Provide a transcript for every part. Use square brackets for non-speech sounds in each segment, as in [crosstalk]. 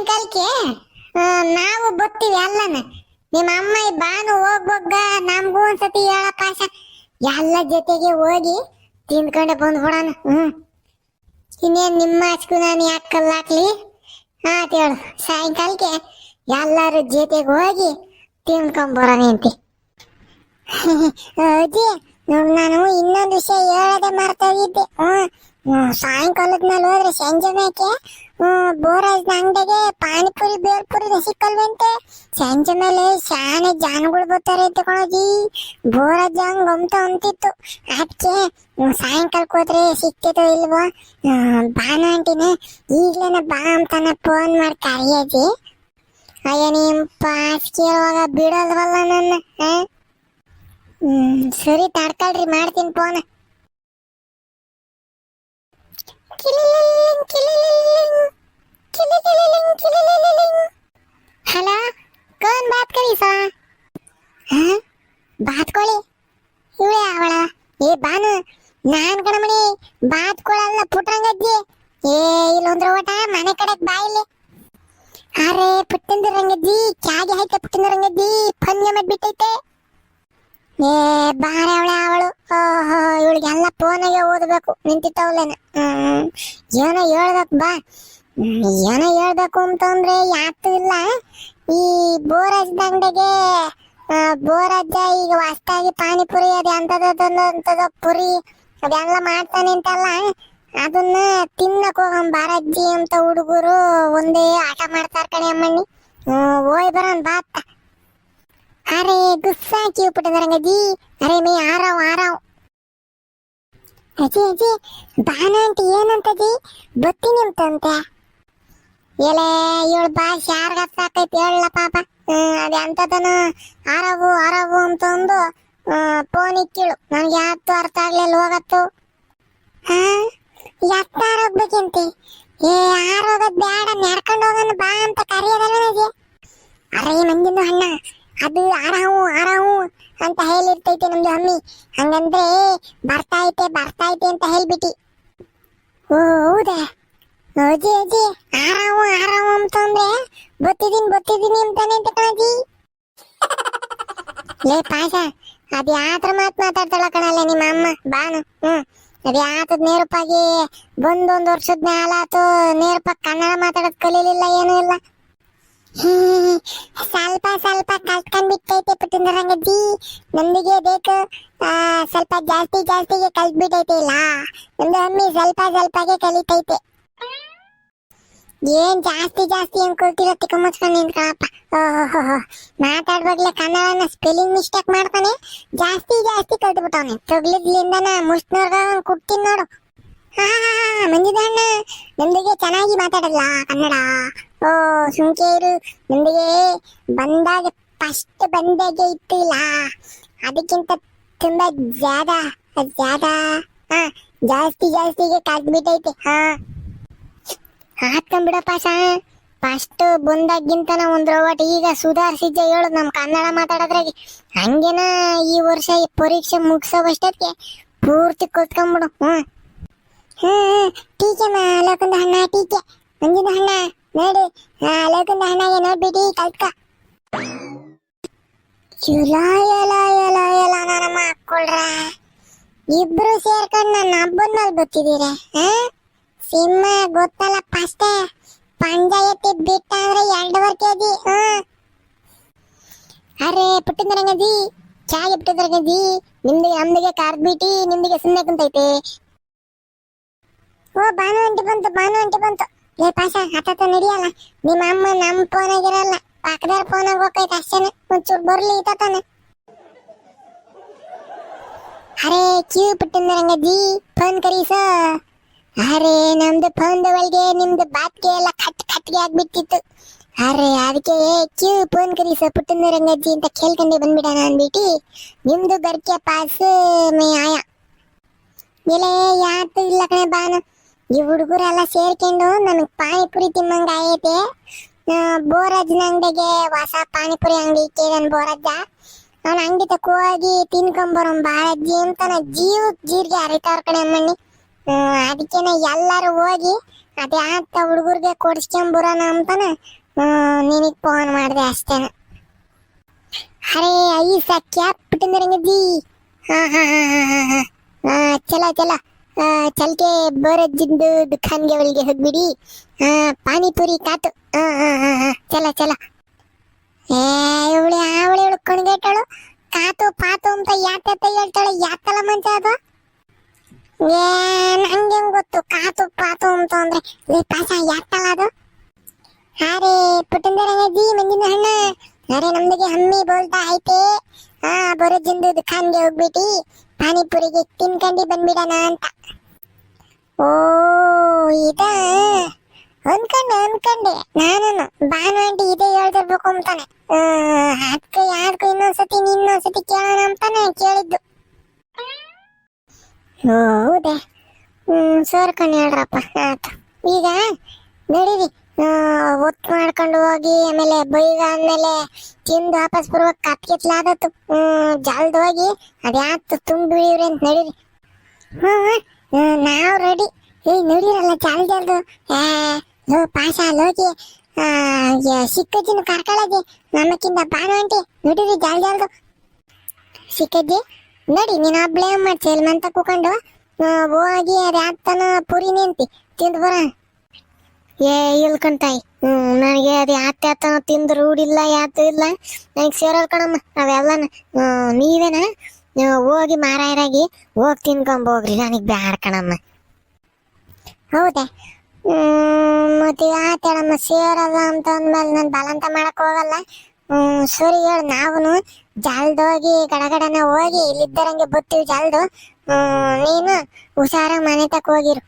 ಸಾಯಂಕಾಲಕ್ಕೆ ನಾವು ಬರ್ತೀವಿ ಅಲ್ಲನ. ನಿಮ್ಮ ಅಮ್ಮ ಬಾನು ಹೋಗ್ಬೋಗ ನಮಗೂ ಒಂದ್ಸತಿ ಹೇಳಪ್ಪ. ಎಲ್ಲ ಜೊತೆಗೆ ಹೋಗಿ ತಿಂದ್ಕೊಂಡೆ ಬಂದ್ಬಿಡೋಣ ಹ್ಮ್. ಇನ್ನೇನ್ ನಿಮ್ಮ ಅಚ್ಕು ನಾನು ಯಾಕೆ ಕಲ್ಲಾಕ್ಲಿ ಹಾಂ ಹೇಳು ಸಾಯಂಕಾಲಕ್ಕೆ ಎಲ್ಲರೂ ಜೊತೆಗೆ ಹೋಗಿ ತಿನ್ಕೊಂಬರೋಣ ಅಂತಿ [laughs] ಅಜ್ಜಿ ನಾನು ಇನ್ನೊಂದು ವಿಷಯ ಹೇಳದೆ ಮರ್ತಾ ಇದ್ದೆ ಹ್ಮ್, ಸಾಯಂಕಾಲದ ಮೇಲೆ ಹೋದ್ರೆ ಸಂಜೆ ಮೇಕೆ ಬೋರಾಜ್ನ ಅಂಗಡಿಗೆ ಪಾನಿಪುರಿ, ಬೇಲ್ಪುರಿ ಸಿಕ್ಕಲ್ವಂತೆ ಸಂಜೆ ಮೇಲೆ ಶಾನೆ ಜಾನಗಳು ಬರ್ತಾರೆ ಕಣಜಿ. ಬೋರಾಜ್ ಹಂಗ್ ಅಂತ ಅಂತಿತ್ತು ಅದಕ್ಕೆ ಸಾಯಂಕಾಲಕ್ಕೆ ಹೋದ್ರೆ ಸಿಕ್ತದೋ ಇಲ್ವಾ ಬಾನ ಆಂಟಿನೇ ಈಗ್ಲೇನ ಬಾ ಅಂತಾನ ಫೋನ್ ಮಾಡಿ ಕರೆಯಜಿ. ಅಯ್ಯ, ನಿಮ್ ಪಾಸ್ ಕೇಳುವಾಗ ಬಿಡಲ್ವಲ್ಲ ನನ್ನ? ಹ್ಮ್, ಸರಿ ತಡ್ಕೊಳ್ರಿ, ಮಾಡ್ತೀನಿ ಫೋನ್ हॅलो कोण बात करी सा हा ಬಾತ್ ಕೋಳಿ ಇವಳೆ ಅವಳ? ಏ ಬಾನು, ನಾನ್ ಕಣಮಣಿ ಬಾತ್ ಕೋಳಲ್ಲ ಪುಟ್ರಂಗಜ್ಜಿ ಏ, ಇಲ್ಲೊಂದ್ರ ಓಟ, ಮನೆ ಕಡೆಗ್ ಬಾಯಿಲಿ ಅರೆ, ಪುಟ್ಟಂದ್ರ ರಂಗಜ್ಜಿ ಕ್ಯಾಗೆ ಹಾಯ್ತ ಪುಟ್ಟಂದ್ರ ರಂಗಜ್ಜಿ ಫನ್ ಮಾಡ್ಬಿಟ್ಟೈತೆ. ಏ, ಬಾರೆ ಅವಳೆ ಅವಳು. ಇವಳಿಗೆಲ್ಲ ಫೋನಾಗೆ ಓದಬೇಕು. ನಿಂತಿತ್ತವಳೇನ ಏನೋ ಹೇಳ್ಬೇಕು ಬಾ. ಏನೋ ಹೇಳ್ಬೇಕು ಅಂತಂದ್ರೆ ಯಾತು ಇಲ್ಲ. ಈ ಬೋರಾಜ್ ಅಂಗಡಿಗೆ ಬೋರಾಜ ಈಗ ಹೊಸ್ತಾಗಿ ಪಾನಿಪುರಿ ಅದು ಅಂತದ ಪುರಿ ಅದೆಲ್ಲ ಮಾಡ್ತಾನೆ ಅಂತಲ್ಲ. ಅದನ್ನ ತಿನ್ನಕ್ ಹೋಗಂ ಬಾರಜ್ಜಿ ಅಂತ ಹುಡುಗರು. ಒಂದೇ ಆಟ ಮಾಡ್ತಾರ ಕಣೆ ಅಮ್ಮಣ್ಣಿ. ಹ್ಮ್, ಹೋಯ್ ಬರೋಣ ಅರೆ ಗುಸ್ಸಾ ಕಿವಿಪಟ್ಟದರಂಗಜಿ ಅರೆ ಮೇ ಆರಾವ್ ಆರಾವ್. ಅಜ್ಜಿ ಅಜ್ಜಿ ಬಾನ ಅಂತ ಏನಂತಜಿ ಬತ್ತೀನಿ ಅಂತಂತೆ ಎಲೆ ಇವಳು ಬಾ ಯಾರಿಗ ಸಾಕೈತಿ, ಹೇಳಲ್ಲ ಪಾಪ. ಅದ್ ಎಂತದನ? ಆರವು ಆರವು ಅಂತಂದು ಫೋನ್ ಇಕ್ಕಿಳು. ನನಗೆ ಯಾವತ್ತು ಅರ್ಥ ಆಗ್ಲಿಲ್ಲ ಹೋಗತ್ತು. ಹಾ? ಎತ್ತ ಆರೋಗ್ಬೇಕಂತೆ ಏ ಆರೋಗದ್ ಬೇಡ ನಡ್ಕೊಂಡು ಹೋಗೋಣ ಬಾ ಅಂತ ಕರೆಯೋದಲ್ಲ ನನಗೆ ಅರೆ ಮಂಜಿನ ಅಣ್ಣ ಅದು ಆರಾವು ಆರಾವು ಅಂತ ಹೇಳಿರ್ತೈತೆ ನಮ್ದು ಅಮ್ಮಿ ಹಂಗಂದ್ರೆ ಬರ್ತಾ ಐತೆ ಬರ್ತಾ ಐತೆ ಅಂತ ಹೇಳ್ಬಿಟ್ಟಿ ಓ, ಹೌದಾ? ಅಜ್ಜಿ ಅಜ್ಜಿ ಆರಾವು ಆರಾವು ಅಂತಂದ್ರೆ ಬತ್ತಿದೀನಿ ಬತ್ತಿದೀನಿ ಅಂತಾನೆ ಅಂತ ಕಣಜಿ ಲೇ ಪಾಶ ಅದು ಯಾತ್ರ ಮಾತು ಮಾತಾಡ್ತಾಳ ಕಣಲ್ಲ ನಿಮ್ಮ ಅಮ್ಮ? ಬಾನು ಹ್ಮ್ ಅದು ಯಾತದ್ ನೇರಪ್ಪಾಗಿ ಬಂದೊಂದು ವರ್ಷದ ಮ್ಯಾಲ ಆತು ನೇರಪ್ಪ ಕನ್ನಡ ಮಾತಾಡೋದ್ ಕಲೀಲಿಲ್ಲ, ಏನೂ ಇಲ್ಲ. ಸ್ವಲ್ಪ ಸ್ವಲ್ಪ ಕಲ್ತ್ಕೊಂಡ್ ಬಿಟ್ಟೈತೆ ಪುಟ್ಟಂದರಂಗಜ್ಜಿ. ನಂದಿಗೆ ಬೇಕು ಸ್ವಲ್ಪ ಜಾಸ್ತಿ ಜಾಸ್ತಿಗೆ ಕಲ್ತ್ಬಿಟ್ಟೈತೆ ಇಲ್ಲ. ನಮ್ದು ಅಮ್ಮಿ ಸ್ವಲ್ಪ ಸ್ವಲ್ಪಗೆ ಕಲಿತೈತೆ. ಏನ್ ಜಾಸ್ತಿ ಜಾಸ್ತಿ ಏನ್ ಕೊಟ್ಟಿರೋ ತಿಕ್ಕ ಮುಚ್ಕೊಂಡು ನಿಂತ್ಕೊಳಪ್ಪ ಓಹೋ ಮಾತಾಡ್ವಾಗ್ಲೇ ಕನ್ನಡನ ಸ್ಪೆಲ್ಲಿಂಗ್ ಮಿಸ್ಟೇಕ್ ಮಾಡ್ತಾನೆ. ಜಾಸ್ತಿ ಜಾಸ್ತಿ ಕಲ್ತ್ಬಿಟ್ಟವನೆ. ತೊಗ್ಲಿದ್ಲಿಂದನ ಮುಷ್ನವ್ರ ಕುಟ್ತೀನಿ ನೋಡು. ಹಾ ಹಾ ಹಾ, ಮಂಜುದಣ್ಣ. ನಮ್ದಿಗೆ ಚೆನ್ನಾಗಿ ಮಾತಾಡಲ್ಲ ಕನ್ನಡ. ಓ ಸುಮ್ಕೆ ಇರು ನಮ್ದಿಗೆ ಬಂದಾಗ ಫಸ್ಟ್ ಬಂದಾಗೆ ಇತ್ತಿಲ್ಲ ಅದಕ್ಕಿಂತ ತುಂಬಾ ಜಾದ ಜಾದ, ಹಾ, ಜಾಸ್ತಿ ಜಾಸ್ತಿಗೆ ಬಿಟ್ಟೈತೆ, ಹಾ. ಹಾಕೊಂಡ್ಬಿಡಪ್ಪ ಸಾ ಫಸ್ಟ್ ಬಂದಾಗಿಂತನ ಒಂದು ರೋಬಟ್ ಈಗ ಸುಧಾರಿಸಿದ್ದೆ ಹೇಳು ನಮ್ ಕನ್ನಡ ಮಾತಾಡೋದ್ರಾಗೆ. ಹಂಗೇನ ಈ ವರ್ಷ ಈ ಪರೀಕ್ಷೆ ಮುಗಿಸೋವಷ್ಟೊತ್ತಿಗೆ ಪೂರ್ತಿ ಕಲ್ತ್ಕೊಂಡ್ಬಿಡು ಹ್ಮ್. ಹ್ಮ್ ಟೀಕೆ ಮಾ ಹಣ್ಣ ಟೀಕೆ. ಮಂಜಿನ ಹಣ್ಣ ನೋಡು ಲೋಕಂದ ಲಾಯ ಲಾಯ ಎಲ ನನ್ನ ಮಕ್ಕಳ್ರ ಇಬ್ರು ಸೇರ್ಕೊಂಡು ನನ್ನ ಹಬ್ಬದ ಮೇಲೆ ಬರ್ತಿದ್ದೀರ ಹಾ ಸಿಂಹ ಗೊತ್ತಲ್ಲ ಫಸ್ಟೇ ಪಂಚಾಯತಿ ಬಿಟ್ಟ ಅಂದ್ರೆ ಎರಡೂವರೆ ಕೆಜಿ ಹ್ಮ್ ಅರೆ ಪುಟ್ಟಂದ್ರಂಗಜಿ ಚಾಯ್ ಪುಟ್ಟಂದ್ರಂಗಜಿ ನಿಮ್ದಿಗೆ ನಮ್ದಿಗೆ ಬಿಟ್ಟಿ ನಿಮ್ದಿಗೆ ಸುಮ್ಮನೆ ಕುಂತೈತೆ. ಓ ಬಾನು ಅಂಟಿ ಬಂತು ಬಾನು ಅಂಟಿ ಬಂತು. ಲೇ ಪಾಸ ಹತ್ತ ನಡಿಯಲ್ಲ. ನಿಮ್ಮ ಅಮ್ಮ ನಮ್ಮ ಫೋನಾಗಿರಲ್ಲ ಪಕ್ಕದವ್ರ ಫೋನಾಗ ಹೋಗೈತೆ ಅಷ್ಟೇನೆ. ಒಂಚೂರು ಬರ್ಲಿ ಇತ್ತಾನೆ ಅರೆ ಕ್ಯೂ ರಂಗಜ್ಜಿ ಫೋನ್ ಕರೀಸ ಅರೆ, ನಮ್ದು ಫೋನ್ ಒಳಗೆ ನಿಮ್ದು ಬಾತ್ಗೆ ಎಲ್ಲ ಕಟ್ ಕಟ್ಗೆ ಆಗ್ಬಿಟ್ಟಿತ್ತು. ಅರೆ, ಅದಕ್ಕೆ ಕ್ಯೂ ಫೋನ್ ಕರೀಸ ಪುಟ್ಟಂದ ರಂಗಜ್ಜಿ ಅಂತ ಕೇಳ್ಕೊಂಡೆ ಬಂದ್ಬಿಡೋಣ ಅಂದ್ಬಿಟ್ಟು. ನಿಮ್ದು ಗರ್ಕೆ ಪಾಸ್, ಮೇ ಆಯ. ಇಲ್ಲ ಯಾತು ಇಲ್ಲ ಕಣೆ ಬಾನು. ಈ ಹುಡುಗರೆಲ್ಲ ಸೇರ್ಕೊಂಡು ನನಗೆ ಪಾನಿಪುರಿ ತಿಮ್ಮಂಗ ಐತೆ ಬೋರಜ್ನ ಅಂಗಡಿಗೆ ಹೊಸ ಪಾನಿಪುರಿ ಅಂಗಡಿ ಇಟ್ಟಿದ್ದಾನ ಬೋರಜ್ಜ. ಅವ್ನ ಅಂಗಡಿ ತಕ್ಕ ಹೋಗಿ ತಿನ್ಕೊಂಬರೋನ್ ಅಂತ ನಾ ಜೀವ ಜೀರಿಗೆ ಹರಿತಾವ್ರ ಕಣೆ ಅಮ್ಮಣ್ಣಿ. ಹ್ಮ್, ಅದಕ್ಕೇನೆ ಎಲ್ಲರೂ ಹೋಗಿ ಅದೇ ಆತ ಹುಡುಗರಿಗೆ ಕೊಡಿಸ್ಕೊಂಬರೋಣ ಅಂತಾನ ನಿನಗೆ ಫೋನ್ ಮಾಡಿದೆ ಅಷ್ಟೇನ. ಅರೇ ಐ ಕ್ಯಾಪ್ ಬಿಟ್ಟಿಂದ್ರಂಗಜ್ಜಿ. ಹಾ ಹಾ ಹಾ ಹಾ ಹಾ. ಹಾ ಚಲ ಚಲ. ಚಲ್ಕೆ ಬೋರಜ್ಜಿಂದು ದುಖಾನ್ಗೆ ಒಳಗೆ ಹೋಗ್ಬಿಡಿ. ಹಾ ಪಾನಿಪುರಿ ಕಾತು. ಚಲ ಚಲ. ಏ, ಇವಳು ಅವಳು ಇವಳು ಕಣ್ಗೆಟ್ಟಳು ಕಾತು, ಪಾತು ಅಂತ ಯಾತ ಹೇಳ್ತಾಳೆ. ಯಾತಲ್ಲ ಮಂಚ ಅದು? ಏ, ನಂಗೆ ಗೊತ್ತು? ಕಾತು, ಪಾತು ಅಂತ ಅಂದ್ರೆ ಈ ಪಾಸ ಯಾತಲ್ಲ ಅದು? ಅರೆ ಪುಟ್ಟಂದರಂಗಜ್ಜಿ ಮಂಜಿನ ಹಣ್ಣ ಅರೆ ನಮ್ದಿಗೆ ಹಮ್ಮಿ ಬೋಲ್ತಾ ಐತೆ. ಹಾ ಬರೋಜಿಂದು ದುಖಾನ್ಗೆ ಹೋಗ್ಬಿಟ್ಟಿ ಪಾನಿಪುರಿಗೆ ತಿನ್ಕಂಡಿ ಬಂದ್ಬಿಡಣ ಅಂತ. ಓ, ಇದ. ಅನ್ಕಂಡೆ ಅನ್ಕಂಡೆ ನಾನು ಬಾನು ಆಂಟಿ ಇದೇ ಹೇಳ್ದಿರ್ಬೇಕು ಅಂತಾನೆ. ಅದಕ್ಕೆ ಯಾರ್ಗೂ ಇನ್ನೊಂದ್ಸತಿ ಇನ್ನೊಂದ್ಸತಿ ಕೇಳೋಣ ಅಂತಾನೆ ಕೇಳಿದ್ದು. ಹೌದೇ. ಹ್ಮ್ ಸೋರ್ಕೊಂಡು ಹೇಳ್ರಪ್ಪ. ಆಯ್ತು. ಈಗ ನಡೀರಿ. ಒತ್ತು ಮಾಡ್ಕೊಂಡು ಹೋಗಿ, ಆಮೇಲೆ ಬೈಗ ಆದ್ಮೇಲೆ ತಿಂದು ವಾಪಸ್ ಬರುವಾಗ ಕತ್ಕಿತ್ಲಾದತ್ತು ಜಲ್ದ್ ಹೋಗಿ, ಅದ್ಯಾತು ತುಂಬಿವ್ರಿ ಅಂತ ನಡೀರಿ. ಹ್ಮ್. ನಾವು ರೆಡಿ ಏ ನಡೀರಲ್ಲ ಜಲ್ ಚಾಲ್ದು? ಲೋ ಪಾಶ ಲೋಕಿ ಸಿಕ್ಕಜ್ಜಿನ ಕರ್ಕೊಳ್ಳೋದಿ ನಮ್ಮಕ್ಕಿಂತ ಬಾನು ಅಂಟಿ ನಡೀರಿ ಜಲ್ ಜಾಲ್ದು ಸಿಕ್ಕಜ್ಜಿ, ನಡಿ, ನೀನು ಒಬ್ಳೇ ಮಾಡ್ಸಿ ಇಲ್ಲಿ ಮಂತ ಕೂಕೊಂಡು ಹೋಗಿ ಅದ್ಯಾತನ ಪುರಿ ನಿಂತಿ, ತಿಂದು ಬರ. ಏ ಇಲ್ಕಂತಾಯಿ ಹ್ಮ್, ನನಗೆ ಅದು ಯಾತ ಯಾತನ ತಿಂದು ರೂಢಿಲ್ಲ, ಯಾತು ಇಲ್ಲ. ನನಗೆ ಸೇರೋದು ಕಣಮ್ಮ, ಅವೆಲ್ಲನ ನೀವೇನ? ನೀವು ಹೋಗಿ ಮಾರಾಯರಾಗಿ ಹೋಗಿ ತಿನ್ಕೊಂಬೋಗ್ರಿ ನನಗೆ ಬ್ಯಾಡ ಕಣಮ್ಮ. ಹೌದಾ? ಮತ್ತೆ ಆತೇಳಮ್ಮ ಸೇರಲ್ಲ ಅಂತ ಅಂದ್ಮೇಲೆ ನಾನು ಬಲಂತ ಮಾಡಕ್ ಹೋಗಲ್ಲ. ಸರಿ ಹೇಳು. ನಾವು ಜಲ್ದೋಗಿ ಗಡಗಡನ ಹೋಗಿ ಇಲ್ಲಿದ್ದರಂಗೆ ಬತ್ತೀವಿ ಜಲ್ದು. ನೀನು ಹುಷಾರಾಗಿ ಮನೆ ತಕ ಹೋಗಿರು.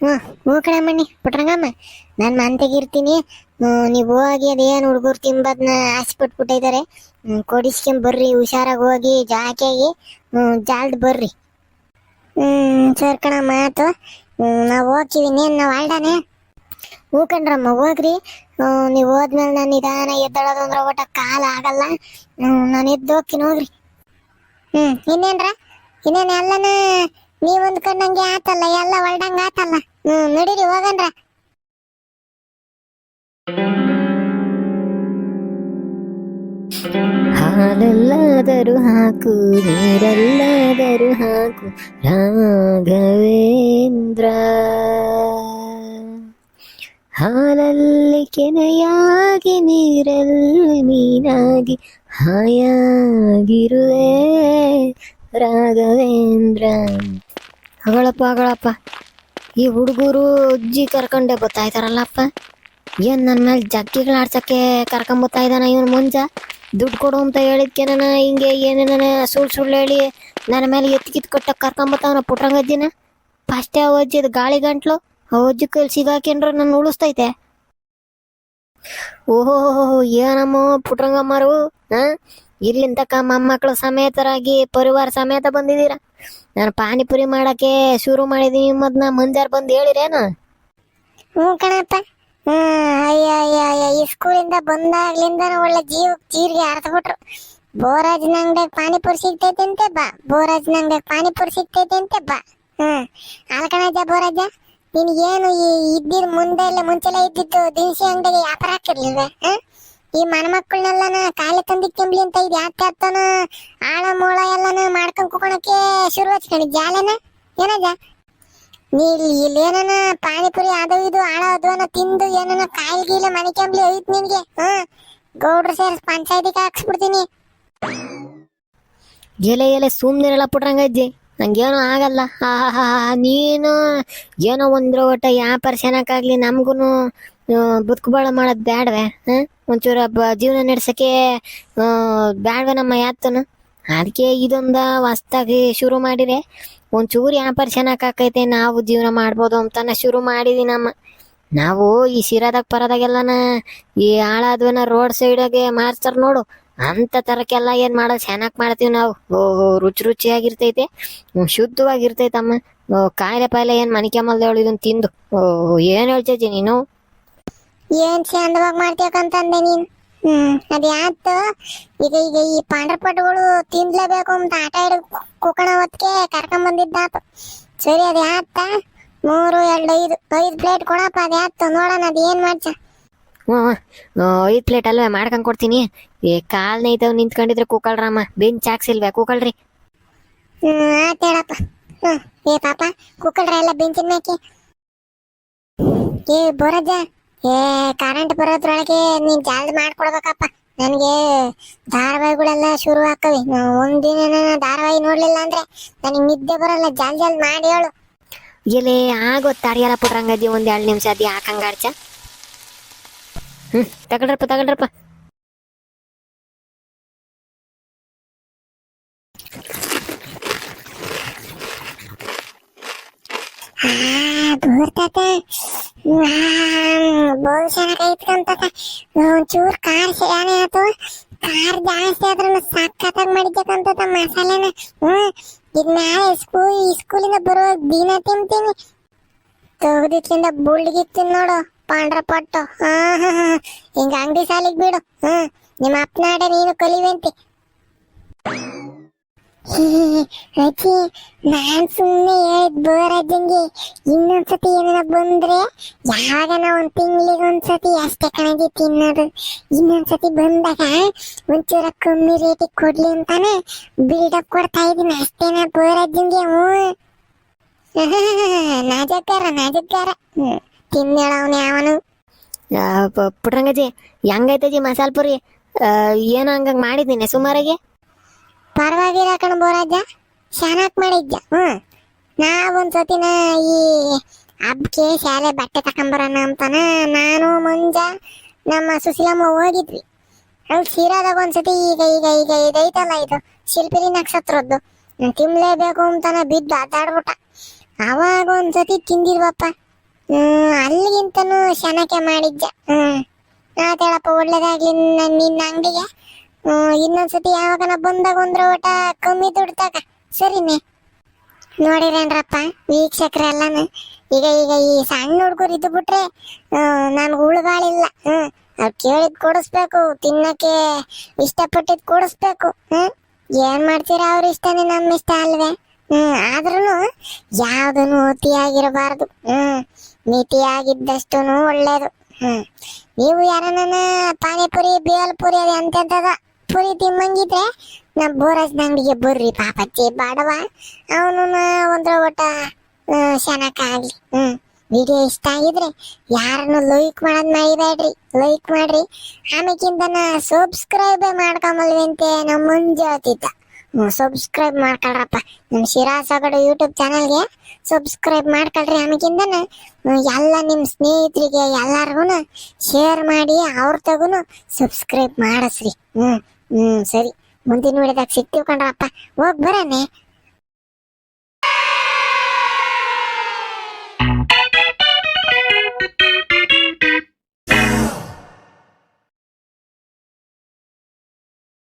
ಹ್ಮ್ ಹ್ಞೂ ಕಣಮ್ಮಣ್ಣಿ ಪುಟ್ರಂಗಮ್ಮ. ನಾನು ಮಂತೆಗಿರ್ತೀನಿ ನೀವು ಹೋಗಿ ಅದೇನು ಹುಡುಗರು ತಿಂಬದ್ನ ಆಸೆ ಪಟ್ಬಿಟ್ಟಿದ್ದಾರೆ ಕೊಡಿಸ್ಕೊಂಡ್ ಬರ್ರಿ, ಹುಷಾರಾಗಿ ಹೋಗಿ, ಜಾಕಿಯಾಗಿ. ಜಾಲ್ಡ್ ಬರ್ರಿ. ಹ್ಞೂ ಸರ್ ಕಣಮ್ಮ, ಆಯ್ತು. ನಾವು ಹೋಗ್ತೀವಿ ಇನ್ನೇನು ನಾವು ಆಲ್ಡಾನೆ ಹ್ಞೂ ಕಣ್ರಮ್ಮ, ಹೋಗ್ರಿ. ನೀವು ಹೋದ್ಮೇಲೆ ನಾನು ನಿಧಾನ ಎದ್ದಳೋದು ಅಂದ್ರೆ ಒಟ್ಟ ಕಾಲ ಆಗಲ್ಲ. ನಾನು ಎದ್ದು ಹೋಗ್ತೀನಿ ಹೋಗ್ರಿ. ಹ್ಞೂ ಇನ್ನೇನ್ರ? ಇನ್ನೇನು ಎಲ್ಲನ ನೀವ್ ಅಂದ್ಕೊಂಡಂಗೆ ಆತಲ್ಲ, ಎಲ್ಲ ಹೊಲ್ದಂಗ ಆತಲ್ಲ. ಹ್ಮ್, ನಡೀರಿ ಹೋಗನ್ರ ಹಾಲಲ್ಲಾದರೂ ಹಾಕು, ನೀರಲ್ಲಾದರೂ ಹಾಕು, ರಾಘವೇಂದ್ರ. ಹಾಲಲ್ಲಿ ಕೆನೆಯಾಗಿ, ನೀರಲ್ಲಿ ಮೀನಾಗಿ, ಹಾಯಾಗಿರುವೆ ರಾಘವೇಂದ್ರ. ಅಗಳಪ್ಪ ಅಗಳಪ್ಪ. ಈ ಹುಡುಗರು ಅಜ್ಜಿ ಕರ್ಕೊಂಡೆ ಬತ್ತಾಯ್ತಾರಲ್ಲಪ್ಪ ಏನು ನನ್ನ ಮೇಲೆ ಜಗ್ಗಿಗಳು ಆಡ್ಸಕ್ಕೆ ಕರ್ಕೊಂಬತ್ತಾ ಇದ್ದಾನ ಇವನು ಮುಂಜ? ದುಡ್ಡು ಕೊಡು ಅಂತ ಹೇಳಿದ್ಕೆ ನಾನು ಹಿಂಗೆ ಏನೇನ ಸುಳ್ಳು ಸುಳ್ಳು ಹೇಳಿ ನನ್ನ ಮೇಲೆ ಎತ್ತಿ ಕಿತ್ ಕೊಟ್ಟ ಕರ್ಕೊಂಬತ್ತವನ ಪುಟ್ರಂಗಜ್ಜಿನ ಫಸ್ಟೇ ಆ ಅಜ್ಜಿದ ಗಾಳಿ ಗಂಟ್ಲು, ಆ ಅಜ್ಜಿ ಕೈಲಿ ಸಿಗಾಕೇನ್ರ ನನ್ನ ಉಳಿಸ್ತೈತೆ. ಓಹೋ, ಏನಮ್ಮ ಪುಟ್ರಂಗಮ್ಮರು ಹಾ? ಇಲ್ಲಿಂದ ಮೊಮ್ಮಕ್ಕಳು ಸಮೇತರಾಗಿ, ಪರಿವಾರ ಸಮೇತ ಬಂದಿದ್ದೀರ? ನಾನು ಪಾನಿಪುರಿ ಮಾಡಕ್ಕೆ ಶುರು ಮಾಡಿದೀನಿ ಮದ್ನ ಮಂಜಾರ್ ಬಂದು ಹೇಳಿರೇನು? ಹ್ಞೂ ಕಣಪ್ಪ. ಅಯ್ಯ ಅಯ್ಯ ಅಯ್ಯ, ಈ ಸ್ಕೂಲಿಂದ ಬಂದಾಗ್ಲಿಂದ ಒಳ್ಳೆ ಜೀವ ಜೀರಿಗೆ ಅರ್ದ್ಬಿಟ್ರು ಬೋರಾಜ್ನ ಅಂಗಡಿಯಾಗ ಪಾನಿಪುರಿ ಸಿಗ್ತೈತೆ ಅಂತೆ ಬಾ. ಬೋರಾಜ್ನ ಅಂಗಡಿಯಾಗ ಪಾನಿಪುರಿ ಸಿಗ್ತೈತೆ ಅಂತೆ ಬಾ. ಹ್ಮ್. ಅಲ್ಕಣಜ್ಜ ಬೋರಾಜ ನಿನಗೇನು ಈ ಇದ್ದಿದ್ ಮುಂದೆ ಎಲ್ಲ ಮುಂಚೆಲ್ಲ ಇದ್ದಿದ್ದು ದಿನಸಿ ಅಂಗಡಿಗೆ ವ್ಯಾಪಾರ ಹಾಕಿರ್ಲಿಲ್ವೇ? ಹ? ಈ ಮನ್ಮಕ್ಕಳನ್ನೆಲ್ಲನ ಕಾಯಿಲೆ ತಂದಿಕ್ಕೆಂಬ್ಲಿ ಅಂತ ಇದು ಯಾಕೆ ಆತನ ಆಳ ಮೂಳ ಎಲ್ಲನ ಮಾಡ್ಕೊಂಡ್ ಕುಕೊಳಕ್ಕೆ ಶುರು ಹಚ್ಕೊಂಡಿದ್ ಜಾಲನ? ಏನದ? ನೀ ಇಲ್ಲಿ ಏನನ ಪಾನಿಪುರಿ ಅದು ಇದು ಆಳೋದು ಅನ್ನೋ ತಿಂದು ಏನನ ಕಾಯಿಲೆ ಗೀಲೆ ಮನಿಕೆಂಬ್ಲಿ ಐತ್ ನಿನ್ಗೆ? ಹಾ? ಗೌಡ್ರು ಸೇರಿಸ್ ಪಂಚಾಯತಿಗೆ ಹಾಕ್ಸ್ಬಿಡ್ತೀನಿ. ಎಲೆ ಎಲೆ ಸುಮ್ನಿರಲ್ಲ ಪುಟ್ರಂಗಜ್ಜಿ ನಂಗೇನು ಆಗಲ್ಲ. ಆಹಾ ನೀನು ಏನೋ ಒಂದ್ರ ಒಟ್ಟ ವ್ಯಾಪಾರ ಚೆನ್ನಾಗಾಗ್ಲಿ ಬದುಕುಬಾಳ ಮಾಡೋದು ಬ್ಯಾಡ್ವೆ ಹಾಂ ಒಂಚೂರು ಬ ಜೀವನ ನಡೆಸಕ್ಕೆ ಬ್ಯಾಡ್ವೆ ನಮ್ಮ ಯಾತನು. ಅದಕ್ಕೆ ಇದೊಂದ ಹೊಸ್ದಾಗಿ ಶುರು ಮಾಡಿರೆ. ಒಂಚೂರು ವ್ಯಾಪಾರ ಚೆನ್ನಾಗ್ ಆಕೈತೆ, ನಾವು ಜೀವನ ಮಾಡ್ಬೋದು ಅಂತಾನೆ ಶುರು ಮಾಡಿದೀನಮ್ಮ ನಾವು ಈ ಶಿರಾದಾಗ ಪರದಾಗೆಲ್ಲನ, ಈ ಹಾಳಾದ್ವನ ರೋಡ್ ಸೈಡಾಗೆ ಮಾರ್ತಾರೆ ನೋಡು. ಅಂತ ತರಕ್ಕೆಲ್ಲ ಏನು ಮಾಡೋದು ಚೆನ್ನಾಗಿ ಮಾಡ್ತೀವಿ ನಾವು. ರುಚಿ ರುಚಿಯಾಗಿರ್ತೈತೆ. ಶುದ್ಧವಾಗಿರ್ತೈತಮ್ಮ. ಕಾಯಿಲೆ ಪಾಯಿಲೆ ಮನಿಕೆ ಮನಿಕೆಮಲ್ದೇವಳು ಇದನ್ನು ತಿಂದು. ಏನು ಹೇಳ್ತೈತಿ ನೀನು? ಏನ್ ಚಂದವಾಗಿ ಮಾಡ್ತೇಕಂತಂದೆ ನೀನ್? ಹ್ಮ್ ಅದ್ ಯಾತು ಈಗ ಈಗ ಈ ಪಾಂಡ್ರಪಟ್ಟುಗಳು ತಿನ್ಲೇಬೇಕು ಅಂತ ಆಟ ಹಿಡಿದು ಕುಕಣ ಹೊತ್ತಿಗೆ ಕರ್ಕೊಂಡ್ ಬಂದಿದ್ದಾತು. ಸರಿ ಅದ್ ಯಾತ ಮೂರು ಎರಡು ಐದು ಐದು ಪ್ಲೇಟ್ ಕೊಡಪ್ಪ ಅದು ಯಾತ್ತು ನೋಡೋಣ ಅದು ಏನು ಮಾಡ್ಸ. ಹ್ಞೂ ಐದು ಪ್ಲೇಟ್ ಅಲ್ವೇ ಮಾಡ್ಕೊಂಡ್ ಕೊಡ್ತೀನಿ. ಏ ಕಾಲ್ ನೈತವ್ ನಿಂತ್ಕೊಂಡಿದ್ರೆ ಕೂಕಳ್ರಮ್ಮ ಬೆಂಚ್ ಹಾಕ್ಸಿಲ್ವೇ ಕೂಕಳ್ರಿ? ಹ್ಮ್ ಆತ್ ಹೇಳಪ್ಪ. ಹ್ಮ್ ಏ ಪಾಪ ಕುಕ್ಕಳ್ರ ಎಲ್ಲ ಬೆಂಚಿನ ಮ್ಯಾಕೆ ಏ ಬರಜ್ಜ ಏ ಕರೆಂಟ್ ಬರೋದ್ರೊಳಗೆ ನೀನ್ ಜಲ್ದಿ ಮಾಡ್ಕೊಡ್ಬೇಕಪ್ಪ. ನನಗೆ ಧಾರಾವಾಹಿಗಳೆಲ್ಲ ಶುರು ಆಕವಿ ಒಂದಿನ ಧಾರಾವಾಹಿ ನೋಡ್ಲಿಲ್ಲ ಅಂದ್ರೆ ನನಗೆ ನಿದ್ದೆ ಬರಲ್ಲ. ಜಲ್ದಿ ಜಲ್ದಿ ಮಾಡಿ ಹೇಳು. ಎಲೆ ಆಗೋ ತಡಿಯಲ್ಲ ಪುಟ್ರಂಗಜ್ಜಿ ಒಂದ್ ಎರಡು ನಿಮಿಷ ಅದಿ ಹಾಕಂಗಾಡ್ಚ ಹ್ಮ್ ತಗೊಳ್ರಪ್ಪ ತಗೊಳ್ರಪ್ಪ. ಆ ಬರ್ತತ ಬಹು ಚೆನ್ನಾಗೈತ್ಕಂತತ ಒಂಚೂರ್ ಖಾರ ಶಾನೆ ಆತು ಖಾರ ಜಾಸ್ತಿ ಆದ್ರೂ ಸಖತ್ತಾಗಿ ಮಾಡಿದ್ದಕ್ಕಂತತ ಮಸಾಲೆನ ಹ್ಮ್ ಇದ್ ನಾಳೆ ಸ್ಕೂಲ್ ಈ ಸ್ಕೂಲಿಂದ ಬರೋ ದಿನ ತಿಂತೀನಿ ತೆಗ್ದಿಟ್ಲಿಂದ ಬುಳ್ಗಿತ್ತೀನಿ ನೋಡು ಪಾಂಡ್ರ ಪಟ್ಟು ಹಾ ಹಾ ಹಾ ಹಿಂಗ ಅಂಗಡಿ ಸಾಲಿಗೆ ಬಿಡು ಹ್ಮ್ ನಿಮ್ಮ ಅಪ್ಪನಾಡ ನೀನು ಕಲಿವಂತೆ ಅಜ್ಜಿ ನಾನ್ ಸುಮ್ಮನೆ ಹೇಳಿದ್ ಬೋರಜ್ಜಂಗೆ ಇನ್ನೊಂದ್ಸತಿ ಏನಾರ ಬಂದ್ರೆ ಯಾವಾಗನ ಒಂದ್ ತಿಂಗಳಿಗೆ ಒಂದ್ಸತಿ ಅಷ್ಟೇ ಕಣಜಿ ತಿನ್ನೋದು. ಇನ್ನೊಂದ್ಸತಿ ಬಂದಾಗ ಒಂಚೂರ ಕಮ್ಮಿ ರೇಟಿಗೆ ಕೊಡ್ಲಿ ಅಂತಾನೆ ಬಿಲ್ಡಪ್ ಕೊಡ್ತಾ ಇದೀನಿ ಅಷ್ಟೇನ ಬೋರಜ್ಜಂಗೆ ಹ್ಞೂ. ನಾಜಕ್ಕಾರ ನಾಜಕ್ಕಾರ. ತಿನ್ನೇಳ ಅವನು. ಪ- ಪುಟ್ರಂಗಜ್ಜಿ ಹೆಂಗೈತಜ್ಜಿ ಮಸಾಲ ಪುರಿ? ಏನೋ ಹಂಗಂಗೆ ಮಾಡಿದ್ದೀನಿ ಸುಮಾರಿಗೆ. ಪರವಾಗಿಲ್ಲ ಕಣ ಬೋರಾಜ. ಶಾನಾಕ್ ಮಾಡಿದ್ದ ಹ್ಮ್. ನಾವೊಂದ್ಸತಿನ ಈ ಹಬ್ಬಕ್ಕೆ ಶಾಲೆ ಬಟ್ಟೆ ತಕೊಂಬರೋಣ ಅಂತಾನ ನಾನು ಮುಂಜ ನಮ್ಮ ಸುಶೀಲಮ್ಮ ಹೋಗಿದ್ವಿ. ಅವ್ಳು ಸೀರಾದಾಗ ಒಂದ್ಸತಿ ಈಗ ಈಗ ಈಗ ಇದೈತಲ್ಲ ಇದು, ಶಿಲ್ಪಿಲಿ ನಕ್ಷತ್ರದ್ದು. ತಿನ್ಲೇಬೇಕು ಅಂತಾನ ಬಿದ್ದು ಅದಾಡ್ಬಿಟ್ಟ ಅವಾಗ ಒಂದ್ಸತಿ ತಿಂದಿದ್ವಪ್ಪ. ಹ್ಮ್, ಅಲ್ಲಿಗಿಂತನೂ ಶಾನಕ್ಕೆ ಮಾಡಿದ್ಯ. ಹ್ಮ್. ಆತೇಳಪ್ಪ ಒಳ್ಳೇದಾಗ್ಲಿ ನಿನ್ನ ನಿನ್ನ ಅಂಗಡಿಗೆ. ಇನ್ನೊಂದ್ಸತಿ ಯಾವಾಗನ ಬಂದಾಗ ಒಂದ್ರ ಊಟ ಕಮ್ಮಿ ದುಡ್ದಾಗ. ಸರಿನೆ. ನೋಡಿರೇನ್ರಪ್ಪ ವೀಕ್ಷಕರೆಲ್ಲನ ಈಗ ಈಗ ಈ ಸಣ್ಣ ಹುಡುಗರು ಇದ್ದು ಬಿಟ್ರೆ ನನ್ಗೆ ಉಳುಗಾಳಿಲ್ಲ. ಹ್ಮ್, ಅವ್ರು ಕೇಳಿದ್ ಕೊಡಿಸ್ಬೇಕು, ತಿನ್ನಕ್ಕೆ ಇಷ್ಟಪಟ್ಟಿದ್ ಕೊಡಿಸ್ಬೇಕು. ಹ್ಮ್, ಏನ್ ಮಾಡ್ತೀರ ಅವ್ರ ಇಷ್ಟನೇ ನಮ್ಮ ಇಷ್ಟ ಅಲ್ವೇ. ಹ್ಮ್ ಆದ್ರೂ ಯಾವ್ದನ್ನು ಅತಿಯಾಗಿರಬಾರ್ದು. ಹ್ಮ್ ಮಿತಿಯಾಗಿದ್ದಷ್ಟು ಒಳ್ಳೇದು. ಹ್ಮ್, ನೀವು ಯಾರನ್ನ ಪಾನಿಪುರಿ ಬೇಲ್ಪುರಿ ಅದು ಎಂತೆಂತದ ಪುರಿ ತಿಮ್ಮಂಗಿದ್ರೆ ನಮ್ಮ ಬೋರಸ್ ಅಂಗಡಿಗೆ ಬರ್ರಿ ಪಾಪಚ್ಚಿ ಬಾಡವ ಅವನು ಒಂದ್ರ ಒಟ್ಟ ಶನಕ ಆಗಲಿ. ಹ್ಮ್. ವಿಡಿಯೋ ಇಷ್ಟ ಆಗಿದ್ರೆ ಯಾರನ್ನು ಲೈಕ್ ಮಾಡೋದ್ ಮರಿಬೇಡ್ರಿ. ಲೈಕ್ ಮಾಡ್ರಿ. ಆಮೇಕಿಂದನ ಸಬ್ಸ್ಕ್ರೈಬ್ ಮಾಡ್ಕೊಂಬಲ್ವಂತೆ ನಮ್ಮ ಮುಂಜೆ ಹೇಳ್ತಿದ್ದ ಹ್ಞೂ ಸಬ್ಸ್ಕ್ರೈಬ್ ಮಾಡ್ಕೊಳ್ರಪ್ಪ. ನಮ್ಮ ಶಿರಾ ಸಗಡು ಯೂಟ್ಯೂಬ್ ಚಾನಲ್ಗೆ ಸಬ್ಸ್ಕ್ರೈಬ್ ಮಾಡ್ಕೊಳ್ರಿ ಆಮೇಕಿಂದನ ಎಲ್ಲ ನಿಮ್ಮ ಸ್ನೇಹಿತರಿಗೆ ಎಲ್ಲರಿಗೂ ಶೇರ್ ಮಾಡಿ, ಅವ್ರ ತಗೂ ಸಬ್ಸ್ಕ್ರೈಬ್ ಮಾಡಿಸ್ರಿ. ಹ್ಮ್. ಹ್ಮ್ ಸರಿ. ಮುಂದಿನ ವಿಡಿಯೋದಾಗ ಸಿಗ್ತೀವಿ ಕಣ್ರಪ್ಪ ಹೋಗ್ ಬರನೆ